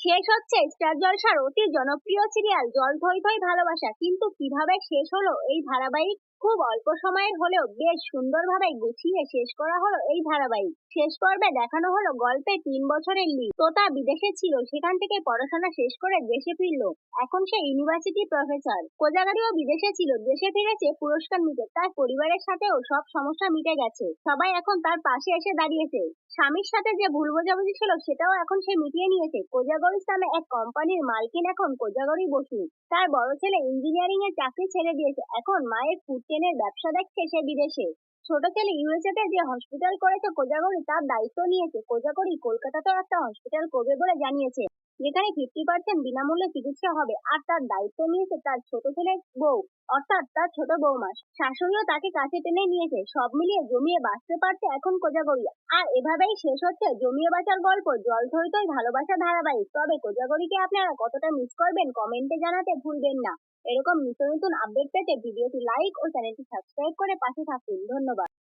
শেষ হচ্ছে স্টার জলসার অতি জনপ্রিয় সিরিয়াল জল থই থই ভালোবাসা। কিন্তু কীভাবে শেষ হলো এই ধারাবাহিক? খুব অল্প সময়ের হলেও বেশ সুন্দরভাবে গুছিয়ে শেষ করা হলো এই ধারাবাহিক। শেষ পর্বে দেখানো হলো গল্পে তিন বছরের লি তোতা বিদেশে ছিল, সেখান থেকে পড়াশোনা শেষ করে দেশে ফিরলো। এখন সে ইউনিভার্সিটি প্রফেসর কোজাগারিও বিদেশে ছিল, দেশে ফিরেছে, পুরস্কার নিতে। তার পরিবারের সাথেও সব সমস্যা মিটে গেছে। সবাই এখন তার পাশে এসে দাঁড়িয়েছে। স্বামীর সাথে যে ভুল বোঝাবুঝি ছিল, সেটাও এখন সে মিটিয়ে নিয়েছে। কোজাগরিস নামে এক কোম্পানির মালকিন এখন কোজাগরি বসু। তার বড় ছেলে ইঞ্জিনিয়ারিং এর চাকরি ছেড়ে দিয়েছে। এখন মায়ের ফুড চেনের ব্যবসা দেখছে সে বিদেশে। ছোট ছেলে ইউএসএ তে যে হসপিটাল করেছে কোজাগরি, তার দায়িত্ব নিয়েছে। কোজাগরি কলকাতাতেও একটা হসপিটাল করবে বলে জানিয়েছে, যেখানে ফিফটি পার্সেন্ট বিনামূল্যে চিকিৎসা হবে। আর তার দায়িত্ব নিয়েছে তার ছোট ছেলের বউ। অর্থাৎ তার ছোট বৌমা। শাশুড়িও তাকে কাছে টেনে নিয়েছে। সব মিলিয়ে জমিয়ে বাঁচতে পারছে এখন কোজাগরি আর এভাবেই শেষ হচ্ছে জমিয়ে বাঁচার গল্প, জল থই থই ভালোবাসা ধারাবাহিক। তবে কোজাগরিকে আপনারা কতটা মিস করবেন কমেন্টে জানাতে ভুলবেন না। এরকম নিত্য নতুন আপডেট পেতে ভিডিওটি লাইক ও চ্যানেলটি সাবস্ক্রাইব করে পাশে থাকুন। ধন্যবাদ।